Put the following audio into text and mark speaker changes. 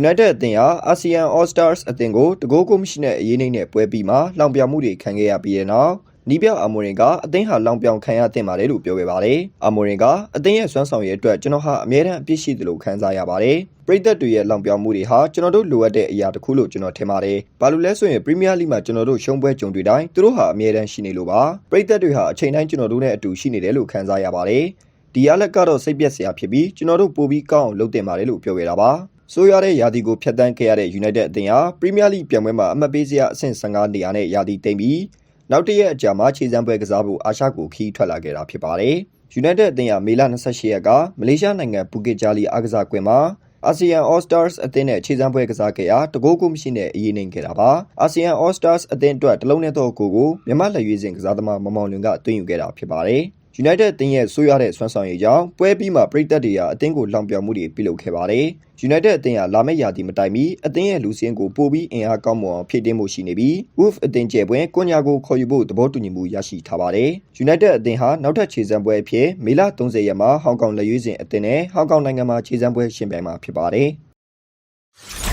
Speaker 1: United အသင်းဟာ ASEAN All Stars အသင်းကိုတကိုးကိုမရှိတဲ့အရေးနှိမ့်နဲ့ပွဲပြီးမှလောင်ပြောင်မှုတွေခံခဲ့ရပြီးတဲ့နောက်နီးပြောင်အမိုရင်ကအသင်းဟာလောင်ပြောင်ခံရတဲ့ပါတယ်လို့ပြောခဲ့ပါတယ်။အမိုရင်ကအသင်းရဲ့စွမ်းဆောင်ရည်အတွက်ကျွန်တော်ဟာအမြဲတမ်းအပြစ်ရှိတယ်လို့ခံစားရပါတယ်။ပရိသတ်တွေရဲ့လောင်ပြောင်မှုတွေဟာကျွန်တော်တို့လိုအပ်တဲ့အရာတစ်ခုလို့ကျွန်တော်ထင်ပါတယ်။ဘာလို့လဲဆိုရင် Premier League မှာကျွန်တော်တို့ရှုံးပွဲကြုံတွေ့တိုင်းသူတို့ဟာအမြဲတမ်းရှိနေလို့ပါ။ပရိသတ်တွေဟာအချိန်တိုင်းကျွန်တော်တို့နဲ့အတူရှိနေတယ်လို့ခံစားရပါတယ်။ဒီရလက်ကတော့စိတ်ပြက်စရာဖြစ်ပြီးကျွန်တော်တို့ပိုပြီးကောင်းအောင်လုပ်တင်ပါတယ်လို့ပြောခဲ့တာပါ။ ဆိုရတဲ့ယာတီကိုဖျက်ဆီးခဲ့ရတဲ့ United အသင်းဟာ Premier League ပြိုင်ပွဲမှာအမှတ်ပေးစရာအဆင့်15နေရာနဲ့ယာတီတိမ်ပြီးနောက်တစ်ရက်အကြာမှာခြေစမ်းပွဲကစားဖို့အာရှကိုခီးထွက်လာခဲ့တာဖြစ်ပါတယ်။ United အသင်းဟာမေလ28ရက်ကမလေးရှားနိုင်ငံပူကစ်ဂျာလီအားကစားကွင်းမှာ ASEAN All Stars အသင်းနဲ့ခြေစမ်းပွဲကစားခဲ့ရာတကိုးကိုမရှိနဲ့အရေးနှိမ်ခဲ့တာပါ။ ASEAN All Stars အသင်းအတွက်တလုံးနဲ့တော့ကိုကိုမြမလက်ရွေးစင်ကစားသမားမမောင်လွင်ကတွင်ယူခဲ့တာဖြစ်ပါတယ်။ United အသင်းရဲ့ဆိုးရတဲ့ဆွမ်းဆောင်ရည်ကြောင့်ပွဲပြီးမှပြည်သက်တွေဟာအသင်းကိုလောင်ပြောင်မှုတွေပြုလုပ်ခဲ့ပါတယ်။ United အသင်းဟာလာမယ့်ရာသီမတိုင်မီအသင်းရဲ့လူစင်းကိုပိုပြီးအင်အားကောင်းမွန်အောင်ဖြည့်တင်းမှုရှိနေပြီး Wolf အသင်းကျဲပွဲကွန်ညာကိုခေါ်ယူဖို့သဘောတူညီမှုရရှိထားပါတယ်။ United အသင်းဟာနောက်ထပ်ခြေစမ်းပွဲအဖြစ်မေလ30ရက်မှာဟောင်ကောင်လက်ရွေးစင်အသင်းနဲ့ဟောင်ကောင်နိုင်ငံမှာခြေစမ်းပွဲရှင်ပြိုင်မှာဖြစ်ပါတယ်။